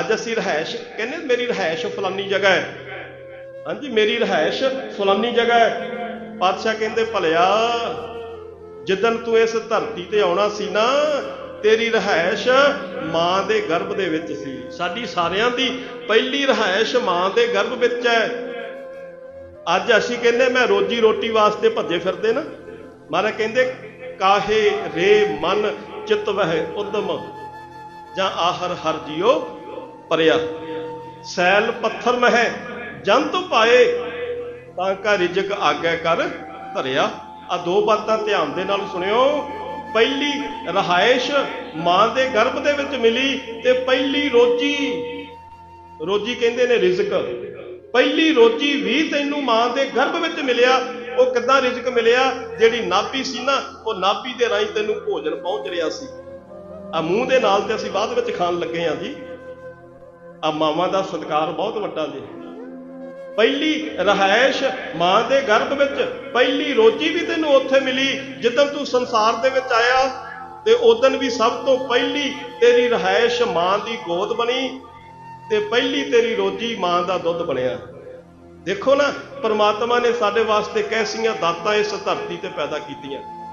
ਅੱਜ ਅਸੀਂ ਰਹਿائش ਕਹਿੰਦੇ ਮੇਰੀ ਰਹਿائش ਫਲਾਨੀ ਜਗ੍ਹਾ ਹੈ। ਹਾਂਜੀ, ਮੇਰੀ ਰਹਿائش ਫਲਾਨੀ ਜਗ੍ਹਾ ਹੈ। ਪਾਤਸ਼ਾਹ ਕਹਿੰਦੇ, ਭਲਿਆ ਜਿੱਦਨ ਤੂੰ ਇਸ ਧਰਤੀ ਤੇ ਆਉਣਾ ਸੀ ਨਾ, ਤੇਰੀ ਰਹਿائش ਮਾਂ ਦੇ ਗਰਭ ਦੇ ਵਿੱਚ ਸੀ। ਸਾਡੀ ਸਾਰਿਆਂ ਦੀ ਪਹਿਲੀ ਰਹਿائش ਮਾਂ ਦੇ ਗਰਭ ਵਿੱਚ ਹੈ। ਅੱਜ ਅਸੀਂ ਕਹਿੰਦੇ, ਮੈਂ ਰੋਜੀ ਰੋਟੀ ਵਾਸਤੇ ਭੱਜੇ ਫਿਰਦੇ ਨਾ। ਮਾਰਾ ਕਹਿੰਦੇ, ਕਾਹੇ ਰੇ ਮਨ ਚਿਤ ਵਹਿ ਉਦਮ, ਜਾਂ ਆਹਰ ਹਰ ਜਿਓ ਪਰਿਆ। ਸੈਲ ਪੱਥਰ ਮਹਿ, ਜੰਤ ਪਾਏ। ਤਾਂ ਕਾ ਰਿਜਕ ਆਗੈ ਕਰ ਧਰਿਆ। ਆ ਦੋ ਬਾਤਾਂ ਧਿਆਨ ਦੇ ਨਾਲ ਸੁਣਿਓ। ਪਹਿਲੀ ਰਹਾਇਸ਼ ਮਾਂ ਦੇ ਗਰਭ ਦੇ ਵਿੱਚ ਮਿਲੀ ਤੇ ਪਹਿਲੀ ਰੋਜੀ। ਰੋਜੀ ਕਹਿੰਦੇ ਨੇ ਰਿਜ਼ਕ। ਪਹਿਲੀ ਰੋਜੀ ਵੀ ਤੈਨੂੰ ਮਾਂ ਦੇ ਗਰਭ ਵਿੱਚ ਮਿਲਿਆ। ਉਹ ਕਿੱਦਾਂ ਰਿਜ਼ਕ ਮਿਲਿਆ? ਜਿਹੜੀ ਨਾਭੀ ਸੀ ਨਾ, ਉਹ ਨਾਪੀ ਦੇ ਰਾਹੀਂ ਤੈਨੂੰ ਭੋਜਨ ਪਹੁੰਚ ਰਿਹਾ ਸੀ। ਆ ਮੂੰਹ ਦੇ ਨਾਲ ਤੇ ਅਸੀਂ ਬਾਅਦ ਵਿੱਚ ਖਾਣ ਲੱਗੇ ਆ ਜੀ। ਆ ਮਾਵਾਂ ਦਾ ਸਤਿਕਾਰ ਬਹੁਤ ਵੱਡਾ ਜੀ। ਪਹਿਲੀ ਰਹਾਇਸ਼ ਮਾਂ ਦੇ ਗਰਭ ਵਿੱਚ, ਪਹਿਲੀ ਰੋਜੀ ਵੀ ਤੈਨੂੰ ਉੱਥੇ ਮਿਲੀ ਜਦੋਂ ਤੂੰ ਸੰਸਾਰ ਦੇ ਵਿੱਚ ਆਇਆ, ਤੇ ਉਦੋਂ ਵੀ ਸਭ ਤੋਂ ਪਹਿਲੀ ਤੇਰੀ ਰਹਾਇਸ਼ ਮਾਂ ਦੀ ਗੋਦ ਬਣੀ, ਤੇ ਪਹਿਲੀ ਤੇਰੀ ਰੋਜੀ ਮਾਂ ਦਾ ਦੁੱਧ ਬਣਿਆ। ਦੇਖੋ ਨਾ, ਪਰਮਾਤਮਾ ਨੇ ਸਾਡੇ ਵਾਸਤੇ ਕੈਸੀਆਂ ਦਾਤਾਂ ਇਸ ਧਰਤੀ ਤੇ ਪੈਦਾ ਕੀਤੀਆਂ।